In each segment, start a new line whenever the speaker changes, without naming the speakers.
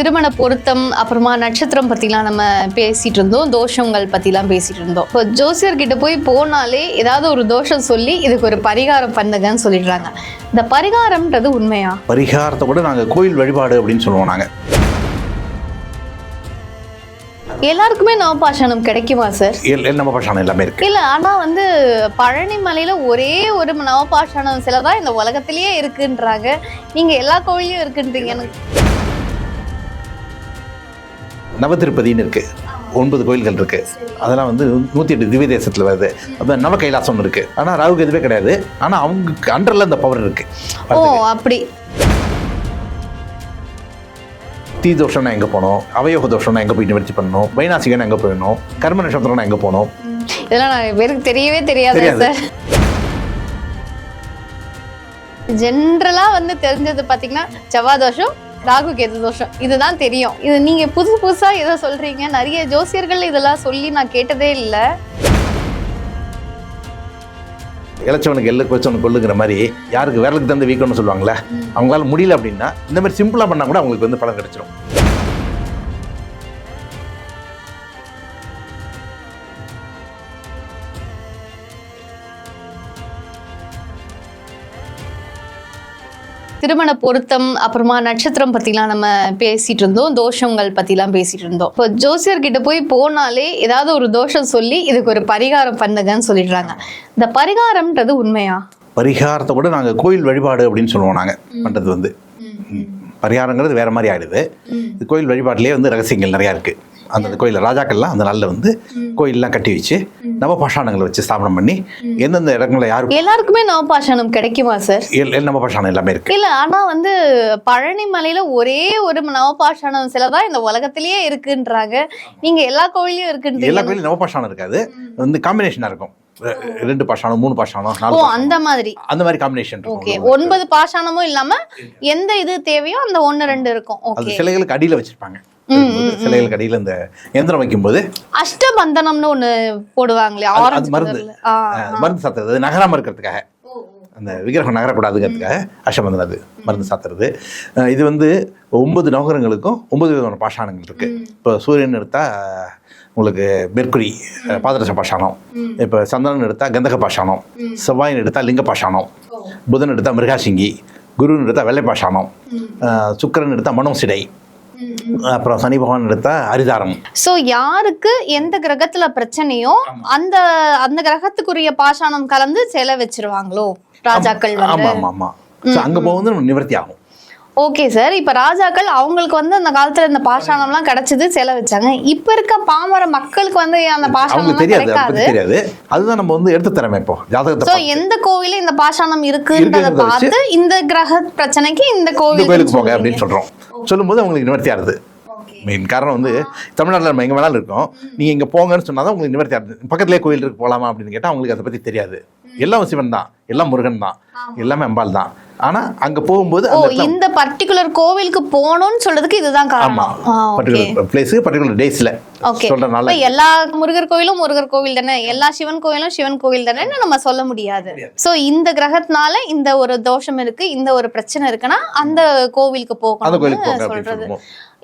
திருமண பொருத்தம் அப்புறமா நட்சத்திரம் பத்திலாம் நம்ம பேசிட்டு இருந்தோம் தோஷங்கள் பத்திலாம் பேசிட்டு இருந்தோம் இப்போ ஜோசியர் கிட்ட போய் போனாலே ஏதாவது ஒரு தோஷம் சொல்லி இதுக்கு ஒரு பரிகாரம் பண்ணுங்கன்னு சொல்லிடுறாங்க. இந்த பரிகாரம்ன்றது உண்மையா?
பரிகாரத்தை கூட நாங்கள் கோயில் வழிபாடு அப்படின்னு சொல்லுவோம் நாங்கள்
எல்லாருக்குமே நவபாஷாணம் கிடைக்குமா சார்?
பட்சம் எல்லாமே இருக்கு.
இல்ல ஆனா வந்து பழனி மலையில ஒரே ஒரு நவபாஷாணம் சிலை தான் இந்த உலகத்திலேயே இருக்குன்றாங்க. நீங்க எல்லா கோயிலையும் இருக்குன்றீங்க எனக்கு.
நவதிருப்பதின்னு இருக்கு ஒன்பது கோயில்கள் இருக்கு. அதெல்லாம் வந்து நூற்றி எட்டு திவ்ய தேசத்தில் வருது. அப்போ நவ கைலாசம் இருக்கு. ஆனால் ராகுக்கு எதுவுமே கிடையாது. ஆனால் அவங்க அண்டரில் அந்த பவர் இருக்கு.
ஓ அப்படி.
தீ தோஷம்னா எங்கே போனோம்? அவயோக தோஷம்னா எங்கே போய் நிவர்த்தி பண்ணணும்? வைநாசிகனா எங்கே போயிடணும்? கர்ம நட்சத்திரம்னா எங்கே போகணும்
இதெல்லாம் நிறைய பேருக்கு தெரியவே தெரியாது. சார். ஜென்ரலா வந்து தெரிஞ்சது பாத்தீங்கன்னா செவ்வாய் தோஷம் ராகு கேது தோஷம்? இதுதான் தெரியும். இது நீங்க புதுசு புதுசா ஏதோ சொல்றீங்க. நிறைய ஜோசியர்கள் இதெல்லாம் சொல்லி நான் கேட்டதே இல்லை.
இளைச்சவனுக்கு எள்ளு கொச்சவனுக்கு கொள்ளுங்கிற மாதிரி யாருக்கு விரலுக்கு தந்து வீக்கம்னு சொல்லுவாங்களே அவங்களால முடியல அப்படின்னா இந்த மாதிரி சிம்பிளாக பண்ணால் கூட அவங்களுக்கு வந்து பலன் கிடைச்சிடும்
திருமண பொருத்தம் அப்புறமா நட்சத்திரம் பத்திலாம் நம்ம பேசிட்டு இருந்தோம் தோஷங்கள் பத்திலாம் பேசிட்டு இருந்தோம் இப்போ ஜோசியர் கிட்ட போய் போனாலே ஏதாவது ஒரு தோஷம் சொல்லி இதுக்கு ஒரு பரிகாரம் பண்ணுங்கன்னு சொல்லிடுறாங்க. இந்த பரிகாரம்ன்றது உண்மையா?
பரிகாரத்தை கூட நாங்கள் கோயில் வழிபாடு அப்படின்னு சொல்லுவோம் நாங்கள் பண்ணுறது வந்து. பரிகாரங்கிறது வேற மாதிரி ஆயிடுது. கோயில் வழிபாட்டிலே வந்து ரகசியங்கள் நிறையா இருக்குது அந்த கோயில் ராஜாக்கள்லாம் அந்த நாளில் வந்து கோயிலெலாம் கட்டி வச்சு நவபாஷாணங்களை வச்சு ஸ்தாபனம் பண்ணி எந்தெந்த இடங்களில் யாருக்கு
எல்லாருக்குமே நவபாஷாணம் கிடைக்குமா சார்?
நவபாஷாணம் எல்லாமே இருக்குது
இல்ல ஆனா வந்து பழனி மலையில ஒரே ஒரு நவபாஷாணம் சிலை தான் இந்த உலகத்திலேயே இருக்குன்றாங்க. நீங்க எல்லா கோயிலையும்
எல்லா
இருக்குன்றீங்க
கோயிலும் நவபாஷாணம் இருக்காது. வந்து காம்பினேஷனாக இருக்கும். ரெண்டு பாஷாணம் மூணு பாஷாணம் நாலு.
அந்த மாதிரி.
அந்த மாதிரி காம்பினேஷன்
ஓகே ஒன்பது பாஷாணமும் இல்லாம எந்த இது தேவையோ அந்த ஒன்னு ரெண்டு இருக்கும்.
அது சிலைகளுக்கு அடியில் வச்சிருப்பாங்க. சிலைகளுக்கு அடியில் இந்த எந்திரம் வைக்கும்போது
அஷ்டபந்தனம்னு ஒண்ணு போடுவாங்களே
அது- மருந்து. மருந்து சாத்துறது அது நகராம இருக்கிறதுக்காக. அந்த விக்கிரகம் நகரக்கூடாதுங்கிறதுக்காக அஷ்டபந்தன் அது மருந்து சாத்துறது. இது வந்து ஒன்பது நவகரங்களுக்கும் ஒன்பது விதமான பாஷாணங்கள் இருக்கு. இப்போ சூரியன் எடுத்தா உங்களுக்கு மெர்க்குரி அஹ், பாதரச பாஷாணம். இப்போ சந்திரன் எடுத்தா கந்தக பாஷாணம். செவ்வாயின் எடுத்தா லிங்க பாஷாணம். புதன் எடுத்தா மிருகாசிங்கி. குருன்னு எடுத்தா வெள்ளை பாஷாணம். அஹ், சுக்கிரன் எடுத்தா மனோசிடை. அப்புறம் சனி பகவான் எடுத்தா அரிதாரம்.
சோ யாருக்கு எந்த கிரகத்துல பிரச்சனையோ அந்த அந்த கிரகத்துக்குரிய பாஷாணம் கலந்து சிலை வச்சிருவாங்களோ? ராஜாக்கள்
ஆமா ஆமா ஆமா. ஸோ அங்கே போகும்போது நிவர்த்தி ஆகும்.
ஓகே சார் இப்ப ராஜாக்கள் அவங்களுக்கு வந்து அந்த காலத்துல இந்த பாஷாணம்லாம் கிடைச்சது சிலை வச்சாங்க இப்ப இருக்க பாமர மக்களுக்கு வந்து அந்த பாஷாணம்
தெரியாது தெரியாது. அதுதான் நம்ம வந்து எடுத்து தரமே இப்போ ஜாதகத்தை.
எந்த கோவில இந்த பாஷாணம் இருக்குன்றத பார்த்து இந்த கிரக பிரச்சனைக்கு இந்த
இந்த
கோவில்
கோயிலுக்கு போங்க அப்படின்னு சொல்றோம். சொல்லும்போது அவங்களுக்கு நிவர்த்தி ஆகுது மெயின் காரணம் வந்து தமிழ்நாட்டில் நம்ம எங்கே வேணாலும் இருக்கோம். நீங்கள் இங்கே போங்கன்னு சொன்னால் தான் உங்களுக்கு நிவர்த்தி ஆகுது பக்கத்துலேயே கோயில் இருக்கு போகலாமா அப்படின்னு கேட்டால் அவங்களுக்கு அதை பற்றி தெரியாது. எல்லாம் சிவன் தான் எல்லாம் முருகன் தான் எல்லாமே அம்பாள் தான். ஆனால் அங்கே போகும்போது
இந்த பர்டிகுலர் கோவிலுக்கு போகணும்னு சொல்றதுக்கு இதுதான் காரணம்.
பர்டிகுலர் பிளேஸுக்கு பர்டிகுலர் டேஸில்
இப்ப எல்லா முருகர் கோயிலும் முருகர் கோவில் தானே? எல்லா சிவன் கோயிலும் சிவன் கோவில் தானே நம்ம சொல்ல முடியாது. சோ இந்த கிரகத்தினால இந்த ஒரு தோஷம் இருக்கு இந்த ஒரு பிரச்சனை இருக்குன்னா அந்த கோவிலுக்கு
அப்படின்னு
சொல்றது.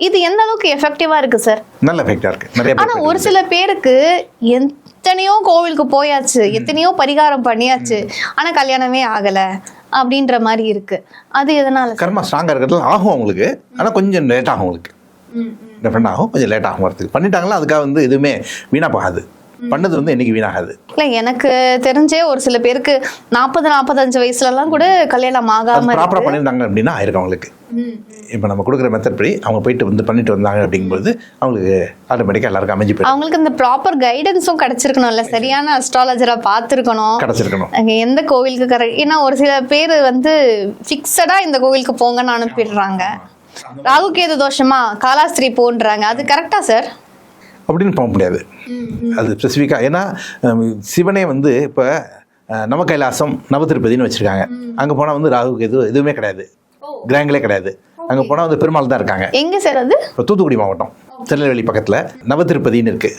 இது எந்த அளவுக்கு எஃபெக்டிவா இருக்கு சார்
நல்ல எஃபெக்டாக இருக்குது நிறைய
ஆனா ஒரு சில பேருக்கு எத்தனையோ கோவிலுக்கு போயாச்சு எத்தனையோ பரிகாரம் பண்ணியாச்சு ஆனா கல்யாணமே ஆகல அப்படின்ற மாதிரி இருக்கு. அது எதனால?
கர்மா ஸ்ட்ராங்காக இருக்கிறதுல ஆகும் அவங்களுக்கு. ஆனால் கொஞ்சம் லேட் ஆகும் அவங்களுக்கு. டிஃப்ரெண்ட் ஆகும். கொஞ்சம் லேட் ஆகும் வரதுக்கு பண்ணிட்டாங்களா அதுக்காக வந்து எதுவுமே வீணாக போகாது. பண்ணது வந்து என்னைக்கு வீணாகாது.
இல்ல எனக்கு தெரிஞ்சே ஒரு சில பேருக்கு நாற்பது நாற்பத்தஞ்சு வயசுல எல்லாம் கூட கல்யாணம் ஆகாம
ப்ராப்பராக பண்ணியிருந்தாங்க அப்படின்னா ஆயிருக்கும் அவங்களுக்கு. இப்போ நம்ம கொடுக்குற மெத்தட் படி அவங்க போயிட்டு வந்து பண்ணிட்டு வந்தாங்க அப்படிங்கும்போது அவங்களுக்கு ஆட்டோமேட்டிக்காக எல்லாருக்கும் அமைஞ்சு போயிடும்.
அவங்களுக்கு இந்த ப்ராப்பர் கைடன்ஸும் கிடைச்சிருக்கணும்ல. சரியான அஸ்ட்ராலஜரா பார்த்துருக்கணும்.
கிடச்சிருக்கணும்.
எந்த கோவிலுக்கு கரெக்ட் ஏன்னா ஒரு சில பேர் வந்து ஃபிக்ஸடா இந்த கோவிலுக்கு போங்கன்னு அனுப்பிடுறாங்க. ராகு கேது தோஷமா? காலாஸ்திரி போன்றாங்க. அது கரெக்டா சார்
அப்படின்னு போக முடியாது. அது ஸ்பெசிஃபிக்காக ஏன்னா சிவனே வந்து இப்போ நவ கைலாசம் நவதிருப்பதின்னு வச்சுருக்காங்க. அங்கே போனால் வந்து ராகுக்கு எதுவும் எதுவுமே கிடையாது. கிரகங்களே கிடையாது. அங்கே போனால் வந்து பெருமாள் தான் இருக்காங்க.
எங்க சார் அது?
இப்போ தூத்துக்குடி மாவட்டம். திருநெல்வேலி பக்கத்தில் நவதிருப்பதின்னு இருக்கு.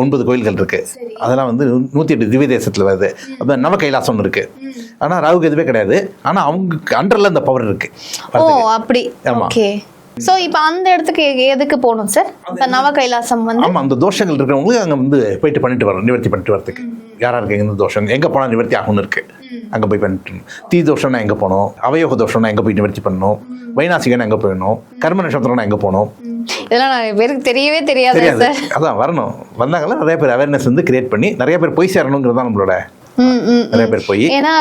ஒன்பது கோயில்கள் இருக்கு. அதெல்லாம் வந்து நூற்றி எட்டு திவ்ய தேசத்தில் வருது. அப்போ நவ கைலாசம் இருக்கு. ஆனால் ராகுக்கு எதுவுமே கிடையாது. ஆனால் அவங்க அண்டரில் அந்த பவர் இருக்கு.
ஓ அப்படி.
ஆமா.
சோ இப்போ அந்த இடத்துக்கு எதுக்கு போகணும் சார் இப்ப நவ கைலாசம் வந்து
ஆமா அந்த தோஷங்கள் இருக்கிறவங்களுக்கு அங்க வந்து போயிட்டு பண்ணிட்டு வரணும் நிவர்த்தி பண்ணிட்டு வரதுக்கு யாரா இருக்கு எந்த தோஷம்? எங்க போனா நிவர்த்தி ஆகும்னு இருக்கு. அங்க போய் பண்ணிட்டு. தீ தோஷம்னா எங்க போகணும்? அவயோக தோஷம்னா எங்க போய் நிவர்த்தி பண்ணணும்? வைநாசிகனா எங்க போயிடணும் கர்ம நட்சத்திரம்னா எங்க போகணும்?
இதெல்லாம் நிறைய பேருக்கு தெரியவே தெரியாது சார்
அதான் வரணும். வந்தாங்களா நிறைய பேர் அவேர்னஸ் வந்து கிரியேட் பண்ணி நிறைய பேர் போய் சேரணுங்கிறது தான் நம்மளோட நிறைய பேர் போய்
ஏன்னா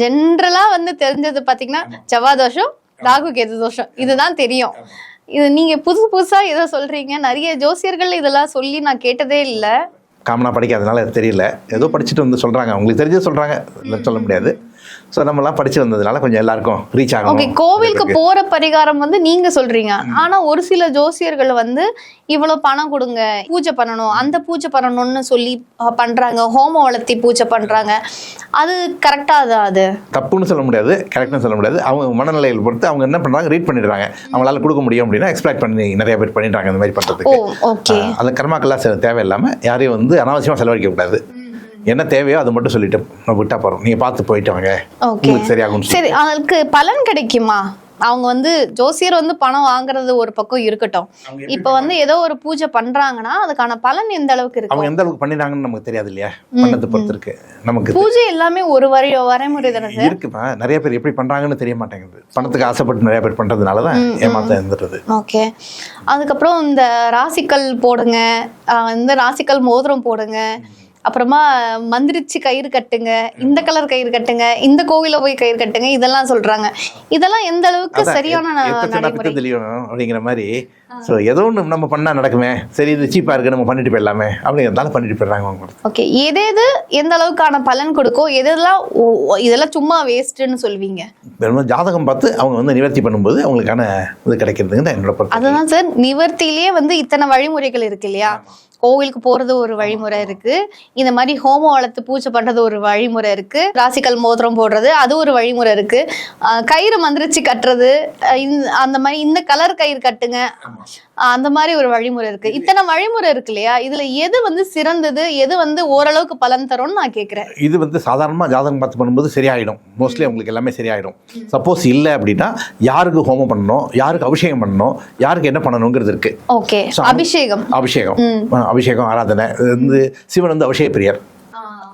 ஜென்ரலா வந்து தெரிஞ்சது பாத்தீங்கன்னா செவ்வாய் தோஷம் ராகு கேது தோஷம். இதுதான் தெரியும். இது நீங்க புதுசு புதுசா இதை சொல்றீங்க. நிறைய ஜோசியர்கள் இதெல்லாம் சொல்லி நான் கேட்டதே இல்ல.
காமனாக படிக்காதனால தெரியல. ஏதோ படிச்சுட்டு வந்து சொல்கிறாங்க அவங்களுக்கு தெரிஞ்சது சொல்கிறாங்க இல்லை சொல்ல முடியாது. ஸோ நம்மலாம் படிச்சு வந்ததுனால கொஞ்சம் எல்லாருக்கும் ரீச்
ஓகே
ஆகணும்
கோவிலுக்கு போற பரிகாரம் வந்து நீங்க சொல்றீங்க. ஆனா ஒரு சில ஜோசியர்கள் வந்து இவ்வளவு பணம் கொடுங்க பூஜை பண்ணணும் அந்த பூஜை பண்ணணும்னு சொல்லி பண்றாங்க ஹோமம் வளர்த்தி பூஜை பண்றாங்க. அது கரெக்டா அது?
தப்புன்னு சொல்ல முடியாது கரெக்ட்னு சொல்ல முடியாது. அவங்க மனநிலையில் பொறுத்து அவங்க என்ன பண்ணுறாங்க ரீட் பண்ணிடுறாங்க. அவங்களால கொடுக்க முடியும் அப்படின்னா எக்ஸ்பெக்ட் பண்ணி நிறைய பேர் பண்ணிடுறாங்க இந்த மாதிரி
ஓகே
அந்த கர்மாக்கெல்லாம் தேவையில்லாமல் யாரையும் வந்து அனாவசியமாக செலவழிக்க கூடாது என்ன தேவையோ அதை மட்டும் சொல்லிட்டு விட்டா போகிறோம் நீங்கள் பார்த்து போயிட்டு வாங்க.
ஓகே
உங்களுக்கு சரியாகும்
சரி அதுக்கு பலன் கிடைக்குமா? அவங்க வந்து ஜோசியர் வந்து பணம் வாங்குறது ஒரு பக்கம் இருக்கட்டும். இப்ப வந்து ஏதோ ஒரு பூஜை பண்றாங்கன்னா அதுக்கான பலன் எந்த அளவுக்கு
அவங்க
இருக்கும்
எந்த அளவுக்கு பண்ணினாங்கன்னு நமக்கு தெரியாது இல்லையா? பண்ணதை பொறுத்து இருக்கு நமக்கு
பூஜை எல்லாமே ஒரு வரி வரைமுறை தானே சார்?
இருக்குப்பா. நிறைய பேர் எப்படி பண்றாங்கன்னு தெரிய மாட்டேங்குது. பணத்துக்கு ஆசைப்பட்டு நிறைய பேர் பண்றதுனால தான் ஏமாத்த இருந்துடுது
ஓகே அதுக்கப்புறம் இந்த ராசிக்கல் போடுங்க. இந்த ராசிக்கல் மோதிரம் போடுங்க. அப்புறமா மந்திரிச்சு கயிறு கட்டுங்க இந்த கலர் கயிறு கட்டுங்க இந்த கோவில போய் கயிறு கட்டுங்க இதெல்லாம் சொல்றாங்க. இதெல்லாம் எந்த அளவுக்கு சரியான
அப்படிங்கிற மாதிரி. ஸோ ஏதோ ஒன்று நம்ம பண்ணா நடக்குமே. சரி இது சீப்பா இருக்கு நம்ம பண்ணிட்டு போயிடலாமே. அப்படிங்கிறதால பண்ணிட்டு போயிடுறாங்க அவங்க.
ஓகே எது எது எந்த அளவுக்கான பலன் கொடுக்கும் எதெல்லாம் இதெல்லாம் சும்மா வேஸ்ட்னு சொல்வீங்க?
வெறும் ஜாதகம் பார்த்து அவங்க வந்து நிவர்த்தி பண்ணும்போது அவங்களுக்கான இது கிடைக்கிறதுங்க என்னோட பொறுத்து
அதுதான் சார் நிவர்த்தியிலேயே வந்து இத்தனை வழிமுறைகள் இருக்கு இல்லையா? கோவிலுக்கு போறது ஒரு வழிமுறை இருக்கு. இந்த மாதிரி ஹோமம் வளர்த்து பூஜை பண்றது ஒரு வழிமுறை இருக்கு. ராசிக்கல் மோதிரம் போடுறது அது ஒரு வழிமுறை இருக்கு. கயிறு மந்திரிச்சு கட்டுறது அந்த மாதிரி இந்த கலர் கயிறு கட்டுங்க. அந்த மாதிரி ஒரு வழிமுறை இருக்கு. இத்தனை வழிமுறை இருக்கு இல்லையா? இதுல எது வந்து சிறந்தது எது வந்து ஓரளவுக்கு பலன் தரும்னு நான் கேக்குறேன்.
இது வந்து சாதாரணமாக ஜாதகம் பார்த்து பண்ணும்போது சரியாயிடும். மோஸ்ட்லி அவங்களுக்கு எல்லாமே சரியாயிடும். சப்போஸ் இல்லை அப்படின்னா யாருக்கு ஹோமம் பண்ணணும் யாருக்கு அபிஷேகம் பண்ணணும் யாருக்கு என்ன பண்ணணுங்கிறது இருக்கு.
ஓகே. அபிஷேகம்.
அபிஷேகம். அபிஷேகம் ஆராதனை இது வந்து சிவன் வந்து அபிஷேக பிரியர்.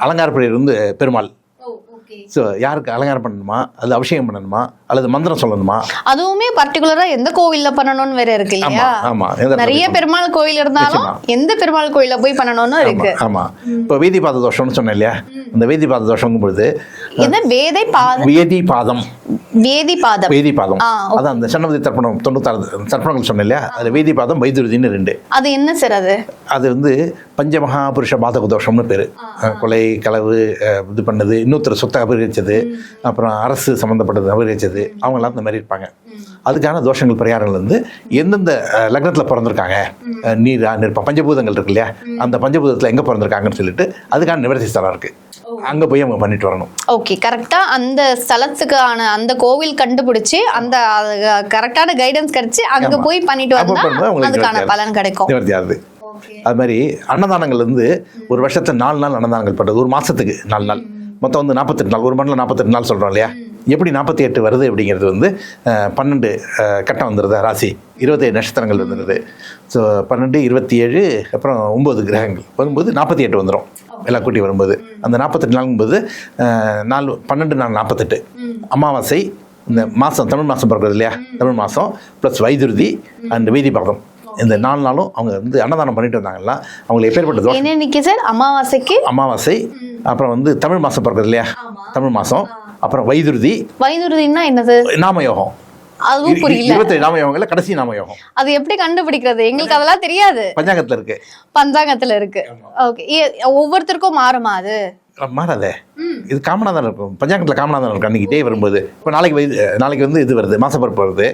அலங்கார பிரியர் வந்து பெருமாள். ஸோ யாருக்கு அலங்காரம் பண்ணணுமா அல்லது அபிஷேகம் பண்ணணுமா அல்லது மந்திரம் சொல்லணுமா?
அதுவுமே பர்டிகுலரா எந்த கோவில்ல பண்ணணும்னு வேற இருக்கு இல்லையா?
ஆமா.
நிறைய பெருமாள் கோயில் இருந்தாலும் எந்த பெருமாள் கோயில்ல போய் பண்ணணும்னு இருக்கு.
ஆமா. இப்போ வேதிபாத தோஷம்னு சொன்னேன் இல்லையா? இந்த வேதிபாத தோஷங்கும் பொழுது
என்ன வேதை பாதம்
வேதி பாதம்
வேதி பாதம்
வேதி பாதம் அதான் அந்த சன்னபதி தர்ப்பணம் தொண்ணூத்தாறு தர்ப்பணங்கள் சொன்னேன் இல்லையா? அதில் வேதி பாதம் வைத்திருதின்னு ரெண்டு.
அது என்ன சார் அது?
அது வந்து பஞ்சமகாபுருஷ பாதக தோஷம்னு பேர். கொலை களவு இது பண்ணது இன்னொருத்தர் சொத்தை அபகரிச்சது அப்புறம் அரசு சம்மந்தப்பட்டது அபகரிச்சது அவங்கெல்லாம் இந்த மாதிரி இருப்பாங்க. அதுக்கான தோஷங்கள் பரிகாரங்கள் வந்து எந்தெந்த லக்னத்துல பிறந்திருக்காங்க? நீரா நெருப்பா பஞ்சபூதங்கள் இருக்கு இல்லையா? அந்த பஞ்சபூதத்தில் எங்கே பிறந்திருக்காங்கன்னு சொல்லிட்டு அதுக்கான நிவர்த்தி ஸ்தலம் இருக்கு அங்கே போய் அவங்க பண்ணிட்டு வரணும்.
ஓகே கரெக்டா அந்த ஸ்தலத்துக்கான அந்த கோவில் கண்டுபிடிச்சு அந்த கரெக்டான கைடன்ஸ் கிடைச்சு அங்க. போய் பண்ணிட்டு
அப்போ
வந்தா
பண்ணும்போது அவங்களுக்கு
அதுக்கான பலன் கிடைக்கும்.
நிவர்த்தி ஆகுது அது மாதிரி அன்னதானங்கள் வந்து ஒரு வருஷத்துல நாலு நாள் அன்னதானங்கள் பண்றது. ஒரு மாசத்துக்கு நாலு நாள். மொத்தம் வந்து நாற்பத்தெட்டு நாள். ஒரு மண்டலம் நாற்பத்தெட்டு நாள் சொல்றோம் இல்லையா? எப்படி நாற்பத்தி எட்டு வருது அப்படிங்கிறது வந்து பன்னெண்டு கட்டம் வந்துடுது ராசி. இருபத்தேழு நட்சத்திரங்கள் வந்துடுது ஸோ பன்னெண்டு இருபத்தி ஏழு அப்புறம் ஒம்பது கிரகங்கள். வரும்போது நாற்பத்தி எட்டு வந்துடும் எல்லாம் கூட்டி வரும்போது. அந்த நாற்பத்தெட்டு நாளுங்கும்போது அஹ், நாலு பன்னெண்டு நாள் நாற்பத்தெட்டு. அமாவாசை இந்த மாதம் தமிழ் மாதம் பிறகுறது இல்லையா? தமிழ் மாதம் ப்ளஸ் வைதுருதி அண்ட் வீதி பாகம். இந்த நாலு நாளும் அவங்க வந்து அன்னதானம் பண்ணிட்டு வந்தாங்கன்னா அவங்களுக்கு எப்பேற்பட்ட தோஷம்?
என்ன சார்? அமாவாசைக்கு?
அமாவாசை அப்புறம் வந்து தமிழ் மாதம் பிறகுறது இல்லையா? தமிழ் மாதம் அப்புறம் வைதுருதி.
வைதுருதின்னா என்னது?
நாமயோகம்.
அதுவும் புரியல.
இருபத்தேழு நாமயோகங்கள்ல கடைசி நாமயோகம்.
அது எப்படி கண்டுபிடிக்கிறது? எங்களுக்கு அதெல்லாம் தெரியாது.
பஞ்சாங்கத்துல இருக்கு.
பஞ்சாங்கத்துல இருக்கு. ஓகே. ஒவ்வொருத்தருக்கும் மாறுமா அது?
மாறாதே. இது காமனாக தான் இருக்கும். பஞ்சாங்கத்தில் காமனாக தான் இருக்கும். அன்றைக்கி டே வரும்போது. இப்போ நாளைக்கு வை நாளைக்கு வந்து இது வருது. மாசப்பருப்பு வருது.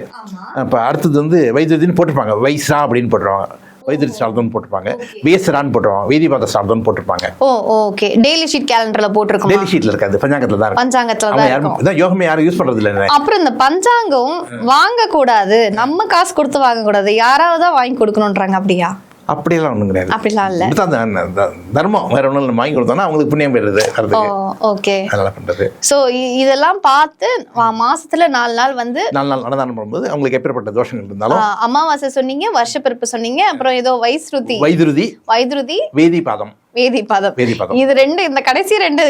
இப்போ அடுத்தது வந்து வைத்தியதின்னு போட்டிருப்பாங்க. வைஸ்ரா அப்படின்னு போட்டுருவாங்க. வைத்திய சார்தம்னு போட்டிருப்பாங்க. வேசரான்னு போட்டுருவாங்க வேதிபாத சார்தம்னு போட்டிருப்பாங்க.
ஓ ஓகே. டெய்லி ஷீட் கேலண்டர்ல போட்டிருக்கோமா?
டெய்லி ஷீட்டில் இருக்காது. பஞ்சாங்கத்தில் தான்
பஞ்சாங்கத்துல தான்
யாரும் இதான் யோகமே யாரும் யூஸ் பண்ணுறது இல்லை.
அப்புறம் இந்த பஞ்சாங்கம் வாங்க கூடாது நம்ம காசு கொடுத்து வாங்க கூடாது யாராவது தான் வாங்கி கொடுக்கணும்ன்றாங்க அப்படியா?
அப்படியெல்லாம் ஒன்றும் கிடையாது.
அப்படிலாம் இல்ல.
தர்மம். வேற ஒன்றும் இல்லை. வாங்கி கொடுத்தோம்னா அவங்களுக்கு புண்ணியம் போயிடுது
ஓகே.
அதெல்லாம் பண்றது.
ஸோ இதெல்லாம் பார்த்து மாசத்துல நாலு நாள் வந்து
நாலு நாள் அன்னதானம் பண்ணும்போது அவங்களுக்கு எப்பேற்பட்ட தோஷங்கள் இருந்தாலும்
அமாவாசை சொன்னீங்க வருஷப்பிறப்பு சொன்னீங்க அப்புறம் ஏதோ வைஸ்ருதி.
வைதுருதி
வைதுருதி.
வேதி பாதம்
வேதி பாதம் இது ரெண்டு இந்த கடைசி ரெண்டு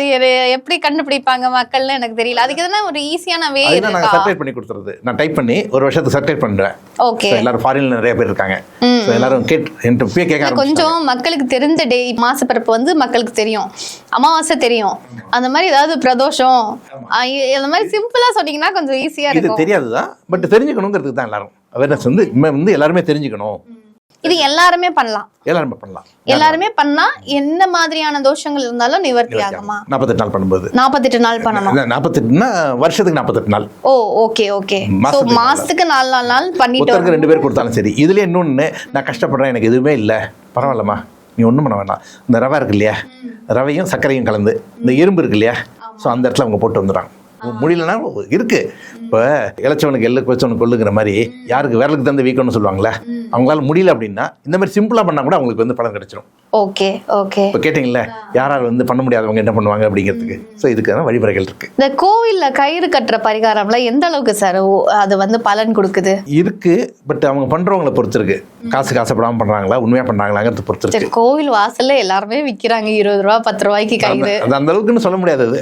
எப்படி கண்டுபிடிப்பாங்க மக்கள்னு எனக்கு தெரியல. அதுக்கு எதனா ஒரு ஈஸியான வே இருக்கா?
சர்டிஃபைட் பண்ணி கொடுத்துறது. நான் டைப் பண்ணி ஒரு வருஷத்துக்கு சர்டிஃபைட் பண்ணுறேன்
ஓகே
எல்லாரும் ஃபாரின்ல நிறைய பேர் இருக்காங்க. எல்லாரும் கேட் என்கிட்ட போய் கேட்க.
கொஞ்சம் மக்களுக்கு தெரிஞ்ச டே மாசப்பிறப்பு வந்து மக்களுக்கு தெரியும். அமாவாசை தெரியும். அந்த மாதிரி ஏதாவது பிரதோஷம். அந்த மாதிரி சிம்பிளா சொன்னீங்கன்னா கொஞ்சம் ஈஸியா
இது
இருக்கும்.
தெரியாதுதான் பட் தெரிஞ்சுக்கணுங்கிறதுக்கு தான் எல்லாரும். அவேர்னஸ் வந்து வந்து எல்லாருமே தெரிஞ்சுக்கணும்.
இது எல்லாருமே பண்ணலாம்.
எல்லாருமே பண்ணலாம்.
எல்லாருமே பண்ணா என்ன மாதிரியான தோஷங்கள் இருந்தாலும் நிவர்த்தி ஆகுமா
நாற்பத்தெட்டு நாள் பண்ணும்போது.
நாற்பத்தெட்டு நாள் பண்ணணும்.
நாற்பத்தெட்டுனா வருஷத்துக்கு நாற்பத்தெட்டு நாள்.
Oh okay okay.
மாசத்துக்கு நாலு
நாலு நாள் பண்ணிட்டு
ரெண்டு பேர் கொடுத்தாலும் சரி. இதுல இன்னொன்று நான் கஷ்டப்படுறேன் எனக்கு எதுவுமே இல்லை. பரவாயில்லம்மா. நீ ஒன்றும் பண்ண வேண்டாம் இந்த ரவை இருக்கு இல்லையா? ரவையும் சர்க்கரையும் கலந்து. இந்த எறும்பு இருக்கு இல்லையா? ஸோ அந்த இடத்துல அவங்க போட்டு வந்துடுறாங்க. முடியலன்னா இருக்கு. இப்போ இளைச்சவனுக்கு எள்ளு கொச்சவனுக்கு கொள்ளுங்கிற மாதிரி யாருக்கு விரலுக்கு தந்து வீக்கம்னு சொல்லுவாங்களே அவங்களால முடியல அப்படின்னா இந்த மாதிரி சிம்பிளாக பண்ணால் கூட அவங்களுக்கு வந்து பலன் கிடைச்சிரும்.
Okay okay.
இப்போ கேட்டிங்கல்ல யார் யார் வந்து பண்ண முடியாதவங்க என்ன பண்ணுவாங்க அப்படிங்கிறதுக்கு? ஸோ இதுக்கான வழிமுறைகள் இருக்கு.
இந்த கோவில்ல கயிறு கட்டுற பரிகாரம்லாம் எந்த அளவுக்கு சார் அது வந்து பலன் கொடுக்குது?
இருக்கு பட் அவங்க பண்றவங்கள பொறுத்து இருக்கு. காசு காசப்படாம பண்றாங்களா உண்மையா பண்றாங்களாங்கிறது பொறுத்து இருக்கு.
கோவில் வாசல்ல எல்லாருமே விக்கிறாங்க இருபது ரூபா பத்து ரூபாய்க்கு கயிறு.
அது அந்த அளவுக்குன்னு சொல்ல முடியாது அது.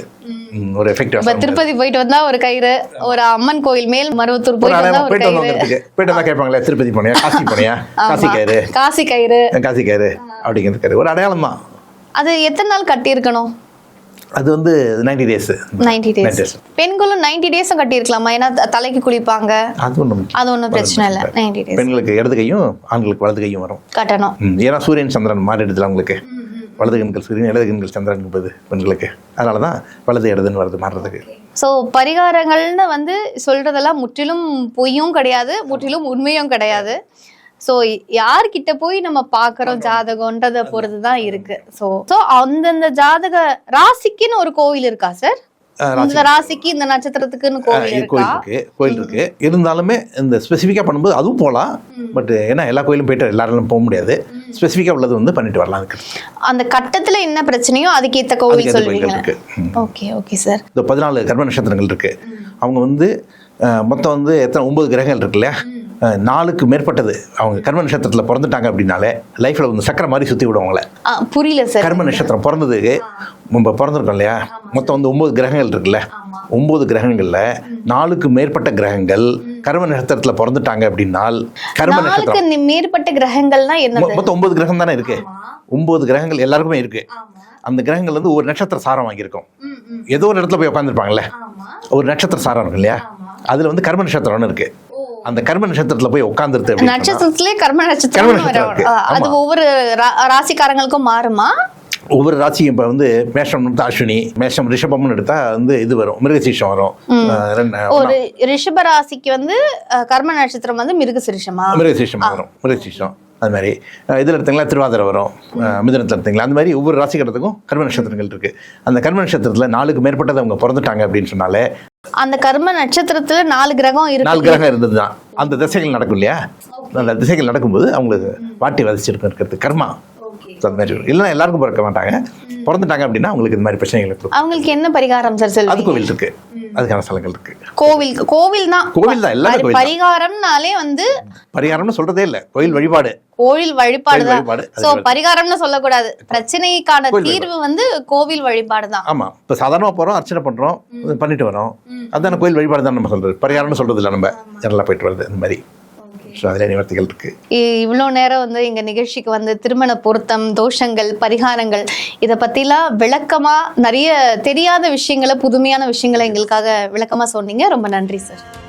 ஒரு
இப்ப
எஃபெக்டிவ்
திருப்பதி போயிட்டு வந்தா ஒரு கயிறு ஒரு அம்மன் கோயில் மேல் மருவத்தூர் போயிட்டு வந்தா ஒரு கயிறு.
போயிட்டு வந்தா கேட்பாங்களே திருப்பதி போனியா காசி போனியா? காசி கயிறு.
காசி கயிறு.
காசி கயிறு. அப்படிங்கிறது கயிறு ஒரு அடையாளம்?
அது எத்தனை நாள் கட்டி இருக்கணும்
அது வந்து நைன்டி டேஸ்
நைன்டி டேஸ். பெண்களும் நைன்டி டேஸும் கட்டி இருக்கலாமா ஏன்னா தலைக்கு குளிப்பாங்க.
அது ஒன்றும்
அது ஒன்றும் பிரச்சனை இல்லை. நைன்டி டேஸ்
பெண்களுக்கு இடது கையும் ஆண்களுக்கு வலது கையும் வரும்.
கட்டணும்.
ஏன்னா சூரியன் சந்திரன் மாறிடுதுல அவங்களுக்கு. வலது கண்கள் சூரியன் இடது கண்கள் சந்திரன் என்பது பெண்களுக்கு. அதனால தான் வலது இடதுன்னு வருது மாறுறதுக்கு.
ஸோ பரிகாரங்கள்னு வந்து சொல்றதெல்லாம் முற்றிலும் பொய்யும் கிடையாது முற்றிலும் உண்மையும் கிடையாது. ஸோ யார்கிட்ட போய் நம்ம பார்க்குறோம் ஜாதகம்ன்றதை பொறுத்து தான் இருக்கு. ஸோ ஸோ அந்தந்த ஜாதக ராசிக்குன்னு ஒரு கோவில் இருக்கா சார் இந்த ராசிக்கு இந்த நட்சத்திரத்துக்குன்னு கோவில்
கோயில் இருக்கு கோயில் இருக்கு. இருந்தாலுமே இந்த ஸ்பெசிஃபிக்காக பண்ணும்போது அதுவும் போகலாம் பட் ஏன்னா எல்லா கோயிலும் போயிட்டு எல்லாரும் போக முடியாது. ஸ்பெசிஃபிக்காக உள்ளது வந்து பண்ணிட்டு வரலாம்
அந்த கட்டத்துல என்ன பிரச்சனையோ கோவில்
அதுக்கு எந்த கோயில்கள்
சொல்லுவீங்க. ஓகே ஓகே சார்
இந்த பதினாலு கர்ம நட்சத்திரங்கள் இருக்கு. அவங்க வந்து மொத்தம் வந்து எத்தனை ஒன்பது கிரகங்கள் இருக்கு இல்லையா? அஹ், நாலுக்கு மேற்பட்டது. அவங்க கர்ம நட்சத்திரத்தில் பிறந்துட்டாங்க அப்படின்னாலே லைஃப்ல வந்து சக்கரை மாதிரி சுற்றி விடுவாங்களே
புரியல சார்
கர்ம நட்சத்திரம் பிறந்ததுக்கு நம்ம பிறந்திருக்கோம் இல்லையா? மொத்தம் வந்து ஒன்பது கிரகங்கள் இருக்குல்ல? ஒன்பது கிரகங்கள்ல நாலுக்கு மேற்பட்ட கிரகங்கள் கர்ம நட்சத்திரத்துல பிறந்துட்டாங்க அப்படின்னால் கர்ம
நாளுக்கு
நட்சத்திரம்.
மேற்பட்ட கிரகங்கள்னா
மொ-
என்னது
மொத்தம் ஒன்பது கிரகம் தானே இருக்கு? ஒன்பது கிரகங்கள் எல்லாருக்குமே இருக்கு. அந்த கிரகங்கள் வந்து ஒரு நட்சத்திர சாரம் வாங்கியிருக்கும். ஏதோ ஒரு இடத்துல போய் உட்காந்துருப்பாங்கல்ல ஒரு நட்சத்திர சாரம் இருக்கு இல்லையா? அதுல வந்து கர்ம நட்சத்திரம்னு இருக்கு. அந்த கர்ம நட்சத்திரத்துல போய் உட்காந்துருது
நட்சத்திரத்திலே கர்ம நட்சத்திரம். அது. ஒவ்வொரு ராசிக்காரங்களுக்கும் மாறுமா?
ஒவ்வொரு ராசியும் இப்போ வந்து மேஷம் அஸ்வினி மேஷம் ரிஷபம்னு எடுத்தா வந்து இது வரும். மிருகசீஷம் வரும்.
ஒரு ரிஷப ராசிக்கு வந்து கர்ம நட்சத்திரம் வந்து மிருகசிரிஷமா
மிருகசீஷம் வரும். மிருகசீஷம். அது மாதிரி. இதில் எடுத்தீங்களா? திருவாதிரை வரும். மிதுனத்தில் எடுத்தீங்களா? அந்த மாதிரி ஒவ்வொரு ராசி கடத்துக்கும் கர்ம நட்சத்திரங்கள் இருக்கு. அந்த கர்ம நட்சத்திரத்தில் நாலுக்கு மேற்பட்டது அவங்க பிறந்துட்டாங்க அப்படின்னு சொன்னாலே
அந்த கர்ம நட்சத்திரத்துல நாலு கிரகம்
நாலு கிரகம் இருந்ததுதான். அந்த திசைகள் நடக்கும் இல்லையா? அந்த திசைகள் நடக்கும்போது அவங்களுக்கு வாட்டி வதச்சிருக்கும் இருக்கிறது கர்மா. அந்த மாதிரி. இல்லைன்னா எல்லாருக்கும் பிறக்க மாட்டாங்க. பிறந்துட்டாங்க அப்படின்னா அவங்களுக்கு இந்த மாதிரி பிரச்சனைகள் இருக்கும்.
அவங்களுக்கு என்ன பரிகாரம் சார்
அது
சொல்லுவீங்க
கோவில் இருக்கு. அதுக்கான ஸ்தலங்கள் இருக்கு.
கோவில் கோவில் தான்.
கோவில் தான் கோவில் தான்.
பரிகாரம்னாலே வந்து
பரிகாரம்னு சொல்றதே இல்லை. கோயில் வழிபாடு.
கோவில் வழிபாடு தான்.
அது
சோ. பரிகாரம்னு சொல்லக்கூடாது. பிரச்சனைக்கான தீர்வு வந்து கோவில் வழிபாடு தான்.
ஆமா. இப்போ சாதாரணமாக போகிறோம் அர்ச்சனை பண்றோம் பண்ணிட்டு வரோம். அதான கோயில் வழிபாடு தான் நம்ம சொல்றது. பரிகாரம்னு சொல்றது இல்லை நம்ம. ஜெனரலாக போயிட்டு வருது இந்த மாதிரி. ஸோ அதில் நிவர்த்திகள் இருக்கு.
இ- இவ்வளோ நேரம் வந்து எங்க நிகழ்ச்சிக்கு வந்து திருமண பொருத்தம் தோஷங்கள் பரிகாரங்கள் இதை பத்திலாம் விளக்கமா நிறைய தெரியாத விஷயங்களை புதுமையான விஷயங்களை எங்களுக்காக விளக்கமா சொன்னீங்க. ரொம்ப நன்றி சார்.